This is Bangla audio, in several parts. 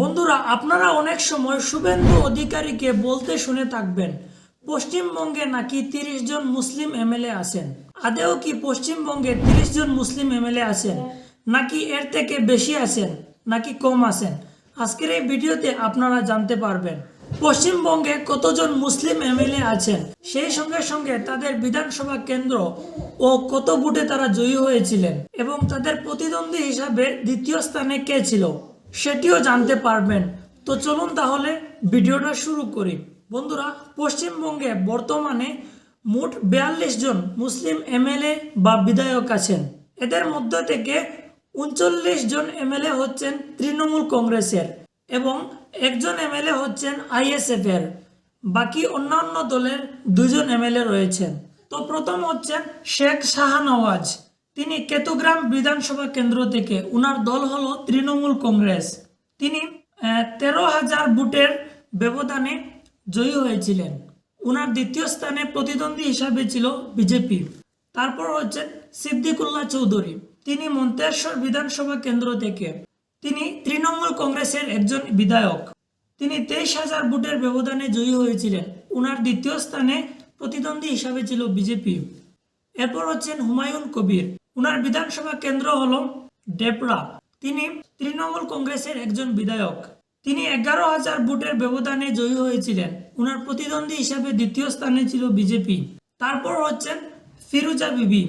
বন্ধুরা, আপনারা অনেক সময় শুভেন্দু অধিকারীকে বলতে শুনে থাকবেন। পশ্চিমবঙ্গে নাকি তিরিশ জন মুসলিম এমএলএ আছেন? আদেও কি পশ্চিমবঙ্গে তিরিশ জন মুসলিম এমএলএ আছেন? নাকি এর থেকে বেশি আছেন? নাকি কম আছেন? আজকের এই ভিডিওতে আপনারা জানতে পারবেন। পশ্চিমবঙ্গে কতজন মুসলিম এমএলএ আছেন? সেই সঙ্গে সঙ্গে তাদের বিধানসভা কেন্দ্র ও কত ভোটে তারা জয়ী হয়েছিলেন? এবং তাদের প্রতিদ্বন্দ্বী হিসাবে দ্বিতীয় স্থানে কে ছিল? সেটিও জানতে পারবেন। তো চলুন তাহলে ভিডিওটা শুরু করি। বন্ধুরা, পশ্চিমবঙ্গে বর্তমানে মোট বিয়াল্লিশ জন মুসলিম এমএলএ বা বিধায়ক আছেন। এদের মধ্য থেকে উনচল্লিশ জন এমএলএ হচ্ছেন তৃণমূল কংগ্রেসের এবং একজন এমএলএ হচ্ছেন আইএসএফ এর বাকি অন্যান্য দলের দুজন এমএলএ রয়েছেন। তো প্রথম হচ্ছেন শেখ শাহনওয়াজ। তিনি কেতুগ্রাম বিধানসভা কেন্দ্র থেকে, উনার দল হলো তৃণমূল কংগ্রেস। তিনি তেরো হাজার ভোটের ব্যবধানে জয়ী হয়েছিলেন। উনার দ্বিতীয় স্থানে প্রতিদ্বন্দ্বী হিসাবে ছিল বিজেপি। তারপর হচ্ছেন সিদ্দিকুল্লাহ চৌধুরী। তিনি মন্তেশ্বর বিধানসভা কেন্দ্র থেকে। তিনি তৃণমূল কংগ্রেসের একজন বিধায়ক। তিনি তেইশ হাজার ভোটের ব্যবধানে জয়ী হয়েছিলেন। উনার দ্বিতীয় স্থানে প্রতিদ্বন্দ্বী হিসাবে ছিল বিজেপি। এরপর হচ্ছেন হুমায়ুন কবির। উনার বিধানসভা কেন্দ্র হল ডেপড়া তিনি তৃণমূল কংগ্রেসের একজন বিধায়ক। তিনি এগারো হাজার ভোটের ব্যবধানে জয়ী হয়েছিলেন। উনার প্রতিদ্বন্দ্বী হিসাবে দ্বিতীয় স্থানে ছিল বিজেপি। তারপর হচ্ছেন ফিরুজা বিবি।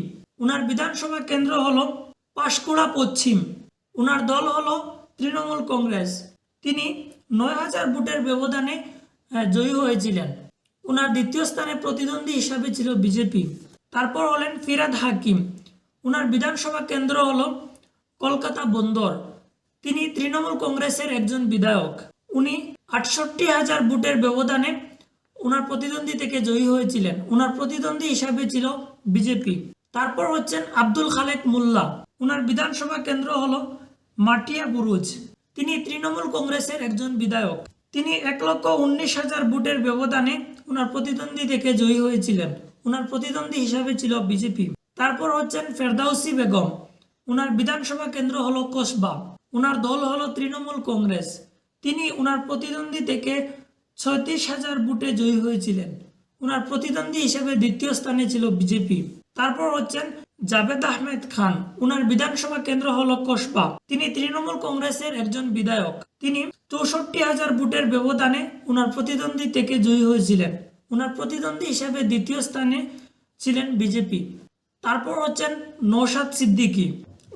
উনার বিধানসভা কেন্দ্র হল পাঁশকুড়া পশ্চিম। উনার দল হল তৃণমূল কংগ্রেস। তিনি নয় হাজার ভোটের ব্যবধানে জয়ী হয়েছিলেন। উনার দ্বিতীয় স্থানে প্রতিদ্বন্দ্বী হিসাবে ছিল বিজেপি। তারপর হলেন ফিরাদ হাকিম। উনার বিধানসভা কেন্দ্র হল কলকাতা বন্দর। তিনি তৃণমূল কংগ্রেসের একজন বিধায়ক। উনি আটষট্টি হাজার ভোটের ব্যবধানে ওনার প্রতিদ্বন্দ্বী থেকে জয়ী হয়েছিলেন। ওনার প্রতিদ্বন্দ্বী হিসাবে ছিল বিজেপি। তারপর হচ্ছেন আব্দুল খালেক মোল্লা। ওনার বিধানসভা কেন্দ্র হল মাটিয়া বুরুজ। তিনি তৃণমূল কংগ্রেসের একজন বিধায়ক। তিনি এক লক্ষ উনিশ হাজার ভোটের ব্যবধানে ওনার প্রতিদ্বন্দ্বী থেকে জয়ী হয়েছিলেন। ওনার প্রতিদ্বন্দ্বী হিসাবে ছিল বিজেপি। তারপর হচ্ছেন ফেরদাউসি বেগম। উনার বিধানসভা কেন্দ্র হলো কসবা। উনার দল হলো তৃণমূল কংগ্রেস। তিনি উনার প্রতিদ্বন্দ্বী থেকে ছয়ত্রিশ হাজার ভোটে জয়ী হয়েছিলেন। উনার প্রতিদ্বন্দ্বী হিসেবে দ্বিতীয় স্থানে ছিল বিজেপি। তারপর হচ্ছেন জাভেদ আহমেদ খান। উনার বিধানসভা কেন্দ্র হলো কসবা। তিনি তৃণমূল কংগ্রেসের একজন বিধায়ক। তিনি চৌষট্টি হাজার বুটের ব্যবধানে উনার প্রতিদ্বন্দ্বী থেকে জয়ী হয়েছিলেন। উনার প্রতিদ্বন্দ্বী হিসেবে দ্বিতীয় স্থানে ছিলেন বিজেপি। তারপর হচ্ছেন নৌসাদ সিদ্দিকী।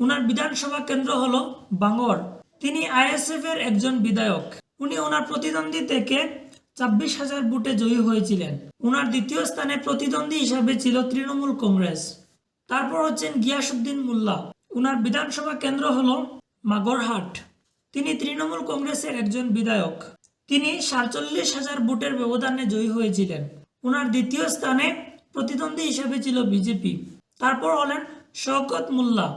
উনার বিধানসভা কেন্দ্র হলো বাঙ্গর। তিনি আইএসএফ এর একজন বিধায়ক। উনি ওনার প্রতিদ্বন্দ্বী থেকে ছাব্বিশ হাজার ভোটে জয়ী হয়েছিলেন। উনার দ্বিতীয় স্থানে প্রতিদ্বন্দ্বী হিসাবে ছিল তৃণমূল কংগ্রেস। তারপর হচ্ছেন গিয়াসুদ্দিন মোল্লা। উনার বিধানসভা কেন্দ্র হলো মাগরহাট। তিনি তৃণমূল কংগ্রেসের একজন বিধায়ক। তিনি সাতচল্লিশ হাজার ভোটের ব্যবধানে জয়ী হয়েছিলেন। উনার দ্বিতীয় স্থানে প্রতিদ্বন্দ্বী হিসাবে ছিল বিজেপি। তারপর হলেন শওকত মোল্লা।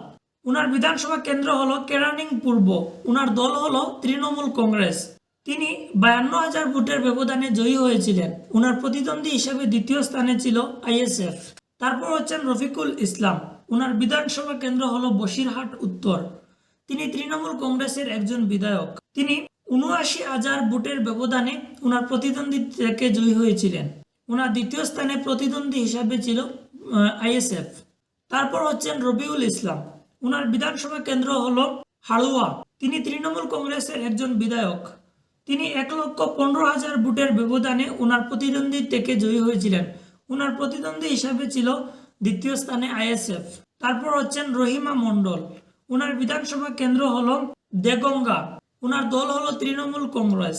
উনার বিধানসভা কেন্দ্র হলো কেরানিং পূর্ব। উনার দল হলো তৃণমূল কংগ্রেস। তিনি বায়ান্ন হাজার ভোটের ব্যবধানে জয়ী হয়েছিলেন। উনার প্রতিদ্বন্দ্বী হিসাবে দ্বিতীয় স্থানে ছিল আইএসএফ। তারপর হচ্ছেন রফিকুল ইসলাম। উনার বিধানসভা কেন্দ্র হলো বসিরহাট, উত্তর। তিনি তৃণমূল কংগ্রেসের একজন বিধায়ক। তিনি উনআশি হাজার ভোটের ব্যবধানে উনার প্রতিদ্বন্দ্বী থেকে জয়ী হয়েছিলেন। উনার দ্বিতীয় স্থানে প্রতিদ্বন্দ্বী হিসাবে ছিল আইএসএফ। তারপর হচ্ছেন রবিউল ইসলাম। উনার বিধানসভা কেন্দ্র হলো হাড়ুয়া। তিনি তৃণমূল কংগ্রেসের একজন বিধায়ক। তিনি এক লক্ষ পনেরো হাজার ভোটের ব্যবধানে উনার প্রতিদ্বন্দ্বী থেকে জয়ী হয়েছিলেন। উনার প্রতিদ্বন্দ্বী হিসাবে ছিল দ্বিতীয় স্থানে আইএসএফ। তারপর হচ্ছেন রহিমা মণ্ডল। উনার বিধানসভা কেন্দ্র হল দেগঙ্গা। উনার দল হলো তৃণমূল কংগ্রেস।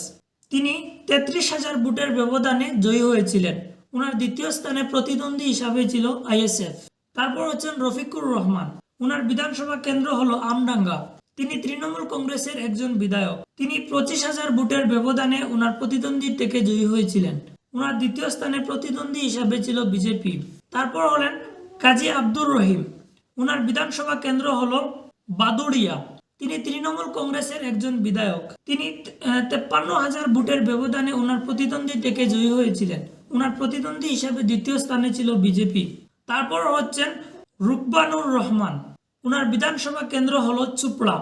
তিনি তেত্রিশ হাজার ভোটের ব্যবধানে জয়ী হয়েছিলেন। উনার দ্বিতীয় স্থানে প্রতিদ্বন্দ্বী হিসাবে ছিল আইএসএফ। তারপর হচ্ছেন রফিকুর রহমান। উনার বিধানসভা কেন্দ্র হলো আমডাঙ্গা। তিনি তৃণমূল কংগ্রেসের একজন বিধায়ক। তিনি পঁচিশ হাজার ভোটের ব্যবধানে উনার প্রতিদ্বন্দ্বী থেকে জয়ী হয়েছিলেন। উনার দ্বিতীয় স্থানে প্রতিদ্বন্দ্বী হিসাবে ছিল বিজেপি। তারপর হলেন কাজী আব্দুর রহিম। উনার বিধানসভা কেন্দ্র হলো বাদুড়িয়া। তিনি তৃণমূল কংগ্রেসের একজন বিধায়ক। তিনি তেপ্পান্ন হাজার ভোটের ব্যবধানে ওনার প্রতিদ্বন্দ্বী থেকে জয়ী হয়েছিলেন। ওনার প্রতিদ্বন্দ্বী হিসাবে দ্বিতীয় স্থানে ছিল বিজেপি। তারপর হচ্ছেন রুকবানুর রহমান। উনার বিধানসভা কেন্দ্র হলো চুপড়া।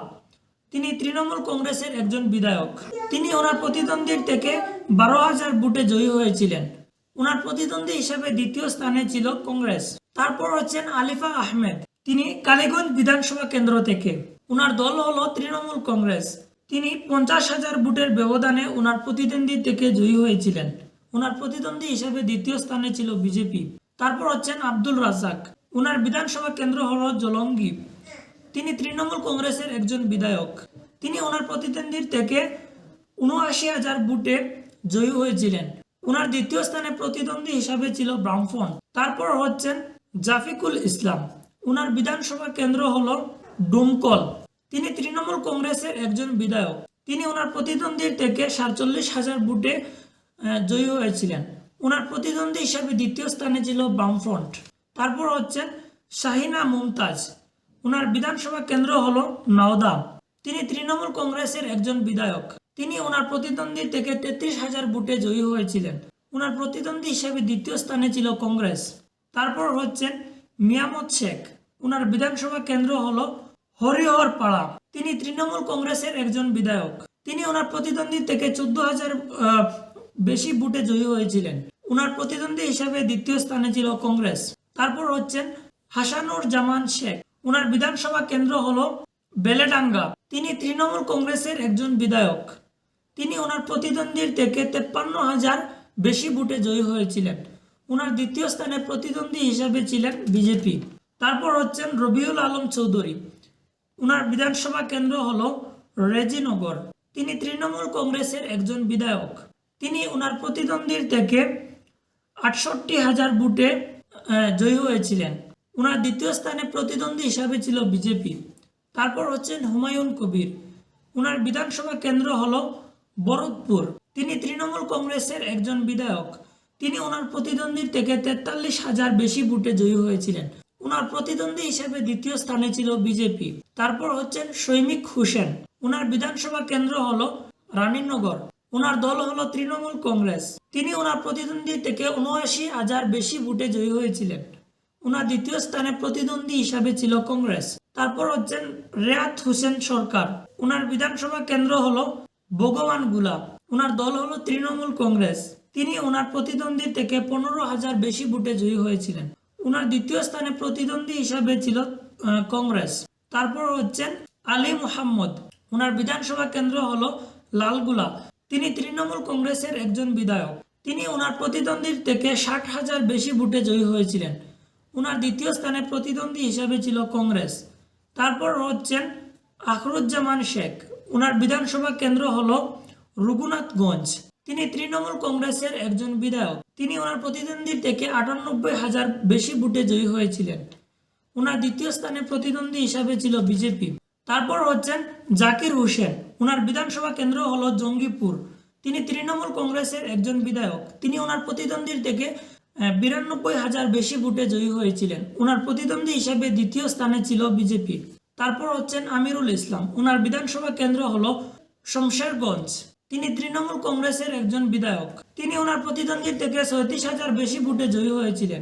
তিনি তৃণমূল কংগ্রেসের একজন বিধায়ক। তিনি ওনার প্রতিদ্বন্দ্বীর থেকে বারো হাজার বুটে জয়ী হয়েছিলেন। ওনার প্রতিদ্বন্দ্বী হিসেবে দ্বিতীয় স্থানে ছিল কংগ্রেস। তারপর হচ্ছেন আলিফা আহমেদ। তিনি কালীগঞ্জ বিধানসভা কেন্দ্র থেকে। ওনার দল হলো তৃণমূল কংগ্রেস। তিনি পঞ্চাশ হাজার বুটের ব্যবধানে ওনার প্রতিদ্বন্দ্বী থেকে জয়ী হয়েছিলেন। ওনার প্রতিদ্বন্দ্বী হিসেবে দ্বিতীয় স্থানে ছিল বিজেপি। তারপর হচ্ছেন আব্দুল রাজ্জাক। ওনার বিধানসভা কেন্দ্র হল জলঙ্গি। তিনি তৃণমূল কংগ্রেসের একজন বিধায়ক। তিনি ওনার প্রতিদ্বন্দ্বীর থেকে উনআশি হাজার বুটে জয়ী হয়েছিলেন। ওনার দ্বিতীয় স্থানে প্রতিদ্বন্দ্বী হিসাবে ছিল ব্রাহ্মণ। তারপর হচ্ছেন জাফিকুল ইসলাম। ওনার বিধানসভা কেন্দ্র হল ডুমকল। তিনি তৃণমূল কংগ্রেসের একজন বিধায়ক। তিনি ওনার প্রতিদ্বন্দ্বীর থেকে সাতচল্লিশ হাজার বুটে জয়ী হয়েছিলেন। ওনার প্রতিদ্বন্দ্বী হিসাবে দ্বিতীয় স্থানে ছিল বামফ্রন্ট। তারপর হচ্ছেন শাহিনা মুমতাজ। ওনার বিধানসভা কেন্দ্র হল নওদা তিনি তৃণমূল কংগ্রেসের একজন বিধায়ক। তিনি ওনার প্রতিদ্বন্দ্বী থেকে তেত্রিশ হাজার বুটে জয়ী হয়েছিলেন। ওনার প্রতিদ্বন্দ্বী হিসেবে দ্বিতীয় স্থানে ছিল কংগ্রেস। তারপর হচ্ছেন মিয়ামত শেখ। ওনার বিধানসভা কেন্দ্র হল হরিহর পাড়া। তিনি তৃণমূল কংগ্রেসের একজন বিধায়ক। তিনি ওনার প্রতিদ্বন্দ্বী থেকে চোদ্দ হাজার বেশি বুটে জয়ী হয়েছিলেন। ওনার প্রতিদ্বন্দ্বী হিসাবে দ্বিতীয় স্থানে ছিল কংগ্রেস। তারপর হচ্ছেন হাসানুর জামান শেখ। উনার বিধানসভা কেন্দ্র হল বেলেডাঙ্গা। তিনি তৃণমূল কংগ্রেসের একজন বিধায়ক। তিনি ওনার প্রতিদ্বন্দ্বীর থেকে তেপ্পান্ন হাজার বেশি বুটে জয়ী হয়েছিলেন। ওনার দ্বিতীয় স্থানে প্রতিদ্বন্দ্বী হিসাবে ছিলেন বিজেপি। তারপর হচ্ছেন রবিউল আলম চৌধুরী। ওনার বিধানসভা কেন্দ্র হল রেজিনগর। তিনি তৃণমূল কংগ্রেসের একজন বিধায়ক। তিনি ওনার প্রতিদ্বন্দ্বীর থেকে আটষট্টি হাজার আহ, জয়ী হয়েছিলেন। ওনার দ্বিতীয় স্থানে প্রতিদ্বন্দ্বী হিসাবে ছিল বিজেপি। তারপর হচ্ছেন হুমায়ুন কবির। ওনার বিধানসভা কেন্দ্র হল বরদপুর। তিনি তৃণমূল কংগ্রেসের একজন বিধায়ক। তিনি ওনার প্রতিদ্বন্দ্বীর থেকে তেতাল্লিশ হাজার বেশি বুটে জয়ী হয়েছিলেন। ওনার প্রতিদ্বন্দ্বী হিসেবে দ্বিতীয় স্থানে ছিল বিজেপি। তারপর হচ্ছেন সৈমিক হোসেন। ওনার বিধানসভা কেন্দ্র হল রানীনগর। ওনার দল হলো তৃণমূল কংগ্রেস। তিনি ওনার প্রতিদ্বন্দ্বী থেকে উনআশি হাজার বেশি বুটে জয়ী হয়েছিলেন। ওনার দ্বিতীয় স্থানে প্রতিদ্বন্দ্বী হিসাবে ছিল কংগ্রেস। তারপর হচ্ছেন রেয়াত হোসেন সরকার। ওনার বিধানসভা কেন্দ্র হলো ভগবানগুলা ওনার দল হলো তৃণমূল কংগ্রেস। তিনি ওনার প্রতিদ্বন্দ্বী থেকে পনেরো হাজার বেশি বুটে জয়ী হয়েছিলেন। ওনার দ্বিতীয় স্থানে প্রতিদ্বন্দ্বী হিসাবে ছিল কংগ্রেস। তারপর হচ্ছেন আলী মোহাম্মদ। ওনার বিধানসভা কেন্দ্র হলো লালগুলা। তিনি তৃণমূল কংগ্রেসের একজন বিধায়ক। তিনি ওনার প্রতিদ্বন্দ্বীর থেকে ষাট হাজার বেশি বুটে জয়ী হয়েছিলেন। ওনার দ্বিতীয় স্থানে প্রতিদ্বন্দ্বী হিসাবে ছিল কংগ্রেস। তারপর হচ্ছেন আখরুজ্জামান শেখ। ওনার বিধানসভা কেন্দ্র হল রঘুনাথগঞ্জ। তিনি তৃণমূল কংগ্রেসের একজন বিধায়ক। তিনি ওনার প্রতিদ্বন্দ্বীর থেকে আটানব্বই হাজার বেশি বুটে জয়ী হয়েছিলেন। ওনার দ্বিতীয় স্থানে প্রতিদ্বন্দ্বী হিসাবে ছিল বিজেপি। তারপর হচ্ছেন জাকির হোসেন। ওনার বিধানসভা কেন্দ্র হলো জঙ্গিপুর। তিনি তৃণমূল কংগ্রেসের একজন বিধায়ক। তিনি ওনার প্রতিদ্বন্দ্বীর থেকে বিরানব্বই হাজার বেশি বুটে জয়ী হয়েছিলেন। ওনার প্রতিদ্বন্দ্বী হিসেবে দ্বিতীয় স্থানে ছিল বিজেপি। তারপর হচ্ছেন আমিরুল ইসলাম। ওনার বিধানসভা কেন্দ্র হলো শমশেরগঞ্জ। তিনি তৃণমূল কংগ্রেসের একজন বিধায়ক। তিনি ওনার প্রতিদ্বন্দ্বীর থেকে ছয়ত্রিশ হাজার বেশি ভোটে জয়ী হয়েছিলেন।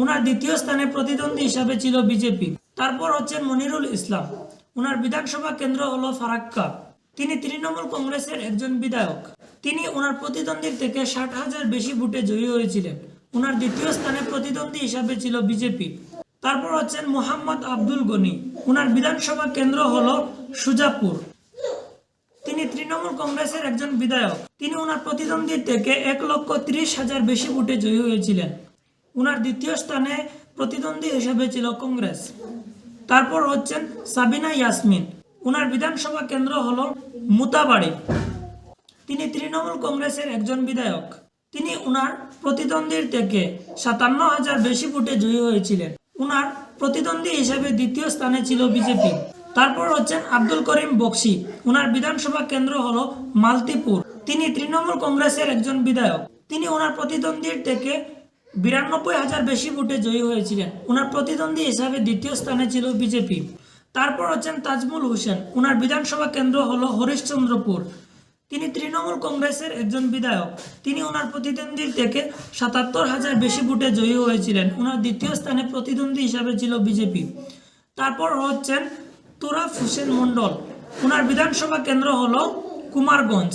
ওনার দ্বিতীয় স্থানে প্রতিদ্বন্দ্বী হিসাবে ছিল বিজেপি। তারপর হচ্ছেন মনিরুল ইসলাম। ওনার বিধানসভা কেন্দ্র হলো ফারাক্কা। তিনি তৃণমূল কংগ্রেসের একজন বিধায়ক। তিনি ওনার প্রতিদ্বন্দ্বীর থেকে ষাট হাজার বেশি বুটে জয়ী হয়েছিলেন। ওনার দ্বিতীয় স্থানে প্রতিদ্বন্দ্বী হিসাবে ছিল বিজেপি। তারপর হচ্ছেন মোহাম্মদ আব্দুল গনি। ওনার বিধানসভা কেন্দ্র হল সুজাপুর। তিনি তৃণমূল কংগ্রেসের একজন বিধায়ক। তিনি ওনার প্রতিদ্বন্দ্বীর থেকে এক লক্ষ ত্রিশ হাজার বেশি ভোটে জয়ী হয়েছিলেন। ওনার দ্বিতীয় স্থানে প্রতিদ্বন্দ্বী হিসেবে ছিল কংগ্রেস। তারপর হচ্ছেন সাবিনা ইয়াসমিন। ওনার বিধানসভা কেন্দ্র হলো মুতাবাড়ি। তিনি তৃণমূল কংগ্রেসের একজন বিধায়ক। তিনি ওনার প্রতিদ্বন্দ্বীর থেকে সাতান্ন হাজার বেশি ভোটে জয়ী হয়েছিলেন। ওনার প্রতিদ্বন্দ্বী হিসেবে দ্বিতীয় স্থানে ছিল বিজেপি। তারপর হচ্ছেন আব্দুল করিম বক্সি। ওনার বিধানসভা কেন্দ্র হল মালতিপুর। তিনি তৃণমূল কংগ্রেসের একজন বিধায়ক। তিনি ওনার প্রতিদ্বন্দ্বীর থেকে বিরানব্বই হাজার বেশি ভোটে জয়ী হয়েছিলেন। ওনার প্রতিদ্বন্দ্বী হিসাবে দ্বিতীয় স্থানে ছিল বিজেপি। তারপর হচ্ছেন তাজমুল হোসেন। ওনার বিধানসভা কেন্দ্র হলো হরিশ্চন্দ্রপুর। তিনি তৃণমূল কংগ্রেসের একজন বিধায়ক। তিনি ওনার প্রতিদ্বন্দ্বীর থেকে সাতাত্তর হাজার বেশি ভোটে জয়ী হয়েছিলেন। ওনার দ্বিতীয় স্থানে প্রতিদ্বন্দ্বী হিসাবে ছিল বিজেপি। তারপর হচ্ছেন তোরাফ হোসেন মণ্ডল। ওনার বিধানসভা কেন্দ্র হলো কুমারগঞ্জ।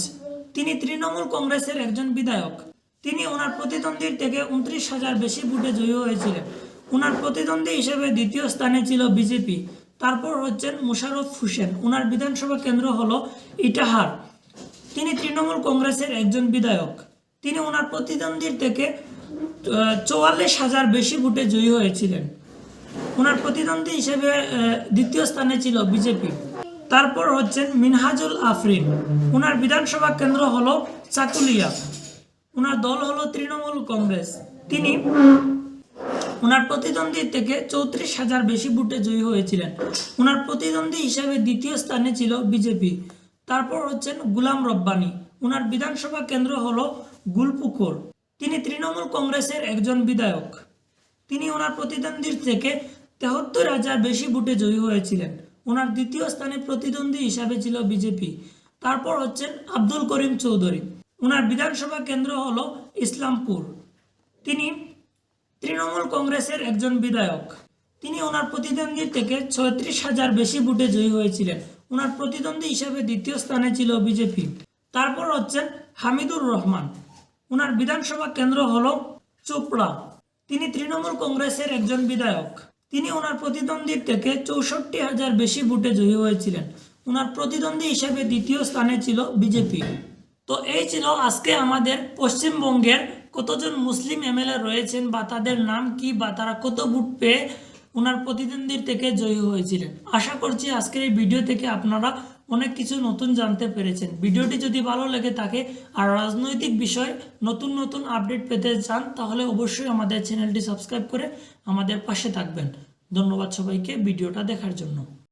তিনি তৃণমূল কংগ্রেসের একজন বিধায়ক। তিনি ওনার প্রতিদ্বন্দ্বীর থেকে উনত্রিশ হাজার বেশি ভোটে জয়ী হয়েছিলেন। ওনার প্রতিদ্বন্দ্বী হিসেবে দ্বিতীয় স্থানে ছিল বিজেপি। তারপর হচ্ছেন মুশারফ হোসেন। ওনার বিধানসভা কেন্দ্র হলো ইটাহার। তিনি তৃণমূল কংগ্রেসের একজন বিধায়ক। তিনি ওনার প্রতিদ্বন্দ্বীর থেকে চুয়াল্লিশ হাজার বেশি ভোটে জয়ী হয়েছিলেন। ওনার প্রতিদ্বন্দ্বী হিসেবে দ্বিতীয় স্থানে ছিল বিজেপি। তারপর হচ্ছেন মিনহাজুল আফরিন। ওনার বিধানসভা কেন্দ্র হলো চাকুলিয়া। ওনার দল হলো তৃণমূল কংগ্রেস। তিনি ওনার প্রতিদ্বন্দ্বী থেকে চৌত্রিশ হাজার বেশি ভোটে জয়ী হয়েছিলেন। ওনার প্রতিদ্বন্দ্বী হিসাবে দ্বিতীয় স্থানে ছিল বিজেপি। তারপর হচ্ছেন গুলাম রব্বানি। ওনার বিধানসভা কেন্দ্র হল গুলপুকুর। তিনি তৃণমূল কংগ্রেসের একজন বিধায়ক। তিনি ওনার প্রতিদ্বন্দ্বীর থেকে তেহত্তর হাজার বেশি ভোটে জয়ী হয়েছিলেন। ওনার দ্বিতীয় স্থানে প্রতিদ্বন্দ্বী হিসাবে ছিল বিজেপি। তারপর হচ্ছেন আব্দুল করিম চৌধুরী। ওনার বিধানসভা কেন্দ্র হল ইসলামপুর। তিনি তৃণমূল কংগ্রেসের একজন বিধায়ক। তিনি ওনার প্রতিদ্বন্দ্বী থেকে ছয়ত্রিশ হাজার বেশি ভোটে জয়ী হয়েছিলেন। ওনার প্রতিদ্বন্দ্বী হিসাবে দ্বিতীয় স্থানে ছিল বিজেপি। তারপর হচ্ছেন হামিদুর রহমান। ওনার বিধানসভা কেন্দ্র হল চোপড়া। তিনি তৃণমূল কংগ্রেসের একজন বিধায়ক। তিনি ওনার প্রতিদ্বন্দ্বীর থেকে চৌষট্টি হাজার বেশি ভোটে জয়ী হয়েছিলেন। ওনার প্রতিদ্বন্দ্বী হিসেবে দ্বিতীয় স্থানে ছিল বিজেপি। তো এই ছিল আজকে আমাদের পশ্চিমবঙ্গের কতজন মুসলিম এমএলএ রয়েছেন বা তাদের নাম কি বা তারা কত ভোট পেয়ে ওনার প্রতিদ্বন্দ্বীর থেকে জয়ী হয়েছিলেন? আশা করছি আজকের এই ভিডিও থেকে আপনারা অনেক কিছু নতুন জানতে পেরেছেন। ভিডিওটি যদি ভালো লেগে থাকে আর রাজনৈতিক বিষয়ে নতুন নতুন আপডেট পেতে চান, তাহলে অবশ্যই আমাদের চ্যানেলটি সাবস্ক্রাইব করে আমাদের পাশে থাকবেন। ধন্যবাদ সবাইকে ভিডিওটা দেখার জন্য।